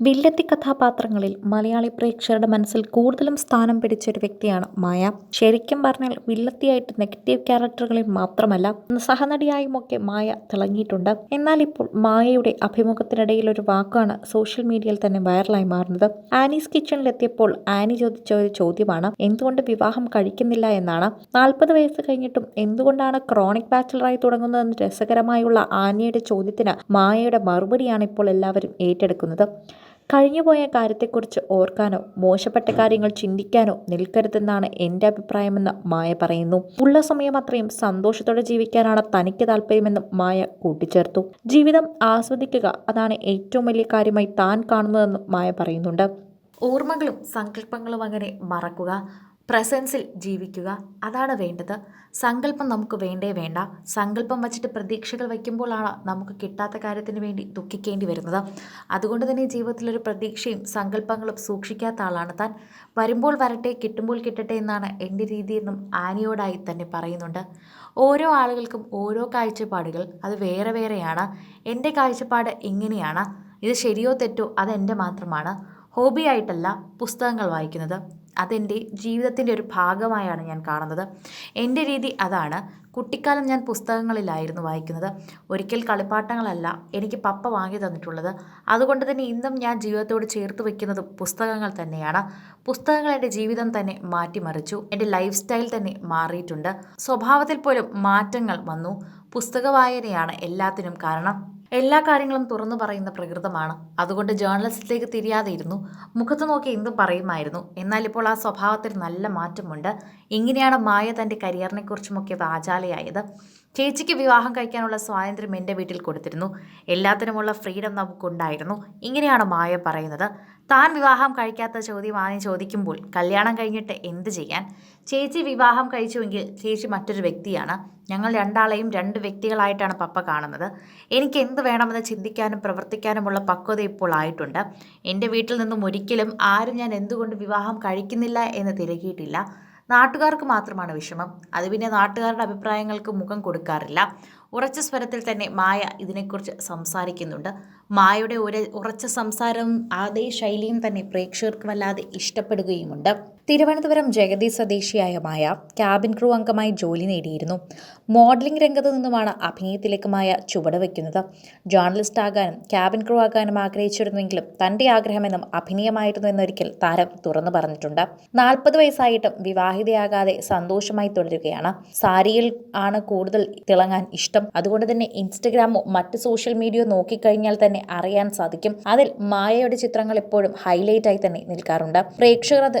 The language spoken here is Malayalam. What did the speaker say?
വില്ലത്തി കഥാപാത്രങ്ങളിൽ മലയാളി പ്രേക്ഷകരുടെ മനസ്സിൽ കൂടുതലും സ്ഥാനം പിടിച്ച ഒരു വ്യക്തിയാണ് മായ. ശരിക്കും പറഞ്ഞാൽ വില്ലത്തിയായിട്ട് നെഗറ്റീവ് ക്യാരക്ടറുകളിൽ മാത്രമല്ല സഹനടിയായുമൊക്കെ മായ തിളങ്ങിയിട്ടുണ്ട്. എന്നാൽ ഇപ്പോൾ മായയുടെ അഭിമുഖത്തിനിടയിൽ ഒരു വാക്കാണ് സോഷ്യൽ മീഡിയയിൽ തന്നെ വൈറലായി മാറുന്നത്. ആനീസ് കിച്ചണിലെത്തിയപ്പോൾ ആനി ചോദിച്ച ഒരു ചോദ്യമാണ് എന്തുകൊണ്ട് വിവാഹം കഴിക്കുന്നില്ല എന്നാണ്. നാൽപ്പത് വയസ്സ് കഴിഞ്ഞിട്ടും എന്തുകൊണ്ടാണ് ക്രോണിക് ബാച്ചിലറായി തുടങ്ങുന്നതെന്ന് രസകരമായുള്ള ആനിയുടെ ചോദ്യത്തിന് മായയുടെ മറുപടിയാണ് ഇപ്പോൾ എല്ലാവരും ഏറ്റെടുക്കുന്നത്. കഴിഞ്ഞുപോയ കാര്യത്തെക്കുറിച്ച് ഓർക്കാനോ മോശപ്പെട്ട കാര്യങ്ങൾ ചിന്തിക്കാനോ നിൽക്കരുതെന്നാണ് എന്റെ അഭിപ്രായമെന്ന് മായ പറയുന്നു. ഉള്ള സമയം അത്രയും സന്തോഷത്തോടെ ജീവിക്കാനാണ് തനിക്ക് താല്പര്യമെന്നും മായ കൂട്ടിച്ചേർത്തു. ജീവിതം ആസ്വദിക്കുക അതാണ് ഏറ്റവും വലിയ കാര്യമായി താൻ കാണുന്നതെന്നും മായ പറയുന്നുണ്ട്. ഓർമ്മകളും സങ്കല്പങ്ങളും അങ്ങനെ മറക്കുക. പ്രസൻസിൽ ജീവിക്കുക. അതാണ് വേണ്ടത്. സങ്കല്പം നമുക്ക് വേണ്ടേ വേണ്ട. സങ്കല്പം വച്ചിട്ട് പ്രതീക്ഷകൾ വയ്ക്കുമ്പോഴാണ് നമുക്ക് കിട്ടാത്ത കാര്യത്തിന് വേണ്ടി ദുഃഖിക്കേണ്ടി വരുന്നത്. അതുകൊണ്ട് തന്നെ ജീവിതത്തിലൊരു പ്രതീക്ഷയും സങ്കല്പങ്ങളും സൂക്ഷിക്കാത്ത ആളാണ് താൻ. വരുമ്പോൾ വരട്ടെ കിട്ടുമ്പോൾ കിട്ടട്ടെ എന്നാണ് എന്റെ രീതിയെന്നും ആനിയോടായി തന്നെ പറയുന്നുണ്ട്. ഓരോ ആളുകൾക്കും ഓരോ കാഴ്ചപ്പാടുകൾ. അത് വേറെ വേറെയാണ്. എന്റെ കാഴ്ചപ്പാട് ഇങ്ങനെയാണ്. ഇത് ശരിയോ തെറ്റോ അതെന്റെ മാത്രമാണ്. ഹോബിയായിട്ടല്ല പുസ്തകങ്ങൾ വായിക്കുന്നത്. അതെന്റെ ജീവിതത്തിന്റെ ഒരു ഭാഗമായാണ് ഞാൻ കാണുന്നത്. എന്റെ രീതി അതാണ്. കുട്ടിക്കാലം ഞാൻ പുസ്തകങ്ങളിലായിരുന്നു വായിക്കുന്നത്. ഒരിക്കൽ കളിപ്പാട്ടങ്ങളല്ല എനിക്ക് പപ്പ വാങ്ങി തന്നിട്ടുള്ളത്. അതുകൊണ്ട് തന്നെ ഇന്നും ഞാൻ ജീവിതത്തോട് ചേർത്ത് വയ്ക്കുന്നത് പുസ്തകങ്ങൾ തന്നെയാണ്. പുസ്തകങ്ങൾ എന്റെ ജീവിതം തന്നെ മാറ്റിമറിച്ചു. എന്റെ ലൈഫ് സ്റ്റൈൽ തന്നെ മാറിയിട്ടുണ്ട്. സ്വഭാവത്തിൽ പോലും മാറ്റങ്ങൾ വന്നു. പുസ്തക വായനയാണ് എല്ലാത്തിനും കാരണം. എല്ലാ കാര്യങ്ങളും തുറന്നു പറയുന്ന പ്രകൃതമാണ്. അതുകൊണ്ട് ജേർണലിസത്തിലേക്ക് തിരിയാതെ ഇരുന്നു മുഖത്ത് നോക്കി എന്തും പറയുമായിരുന്നു. എന്നാൽ ഇപ്പോൾ ആ സ്വഭാവത്തിൽ നല്ല മാറ്റമുണ്ട്. ഇങ്ങനെയാണ് മായ തന്റെ കരിയറിനെക്കുറിച്ചുമൊക്കെ വാചാലയായത്. ചേച്ചിക്ക് വിവാഹം കഴിക്കാനുള്ള സ്വാതന്ത്ര്യം എന്റെ വീട്ടിൽ കൊടുത്തിരുന്നു. എല്ലാത്തിനുമുള്ള ഫ്രീഡം നമുക്കുണ്ടായിരുന്നു. ഇങ്ങനെയാണ് മായ പറയുന്നത്. താൻ വിവാഹം കഴിക്കാത്ത ചോദ്യം ആദ്യം ചോദിക്കുമ്പോൾ കല്യാണം കഴിഞ്ഞിട്ട് എന്ത് ചെയ്യാൻ? ചേച്ചി വിവാഹം കഴിച്ചുവെങ്കിൽ ചേച്ചി മറ്റൊരു വ്യക്തിയാണ്. ഞങ്ങൾ രണ്ടാളെയും രണ്ട് വ്യക്തികളായിട്ടാണ് പപ്പ കാണുന്നത്. എനിക്ക് എന്ത് വേണമെന്ന് ചിന്തിക്കാനും പ്രവർത്തിക്കാനുമുള്ള പക്വത ഇപ്പോൾ ആയിട്ടുണ്ട്. എന്റെ വീട്ടിൽ നിന്നും ഒരിക്കലും ആരും ഞാൻ എന്തുകൊണ്ട് വിവാഹം കഴിക്കുന്നില്ല എന്ന് തിരക്കിയിട്ടില്ല. നാട്ടുകാർക്ക് മാത്രമാണ് വിഷമം. അത് പിന്നെ നാട്ടുകാരുടെ അഭിപ്രായങ്ങൾക്ക് മുഖം കൊടുക്കാറില്ല. ഉറച്ച സ്വരത്തിൽ തന്നെ മായ ഇതിനെക്കുറിച്ച് സംസാരിക്കുന്നുണ്ട്. മായയുടെ ഒരു ഉറച്ച സംസാരവും അതേ ശൈലിയും തന്നെ പ്രേക്ഷകർക്ക് വല്ലാതെ ഇഷ്ടപ്പെടുകയുമുണ്ട്. തിരുവനന്തപുരം ജഗതി സ്വദേശിയായ മായ ക്യാബിൻ ക്രൂ അംഗമായി ജോലി നേടിയിരുന്നു. മോഡലിംഗ് രംഗത്ത് നിന്നുമാണ് അഭിനയത്തിലേക്ക് മായ ചുവട് വയ്ക്കുന്നത്. ജേർണലിസ്റ്റ് ആകാനും ക്യാബിൻ ക്രൂ ആകാനും ആഗ്രഹിച്ചിരുന്നെങ്കിലും തന്റെ ആഗ്രഹമെന്നും അഭിനയമായിരുന്നു എന്നൊരിക്കൽ താരം തുറന്നു പറഞ്ഞിട്ടുണ്ട്. നാൽപ്പത് വയസ്സായിട്ടും വിവാഹിതയാകാതെ സന്തോഷമായി തുടരുകയാണ്. സാരിയിൽ ആണ് കൂടുതൽ തിളങ്ങാൻ ഇഷ്ടം. അതുകൊണ്ട് തന്നെ ഇൻസ്റ്റഗ്രാമോ മറ്റ് സോഷ്യൽ മീഡിയയോ നോക്കിക്കഴിഞ്ഞാൽ തന്നെ അറിയാൻ സാധിക്കും. അതിൽ മായയുടെ ചിത്രങ്ങൾ എപ്പോഴും ഹൈലൈറ്റ് ആയി തന്നെ നിൽക്കാറുണ്ട്. പ്രേക്ഷകർ അത്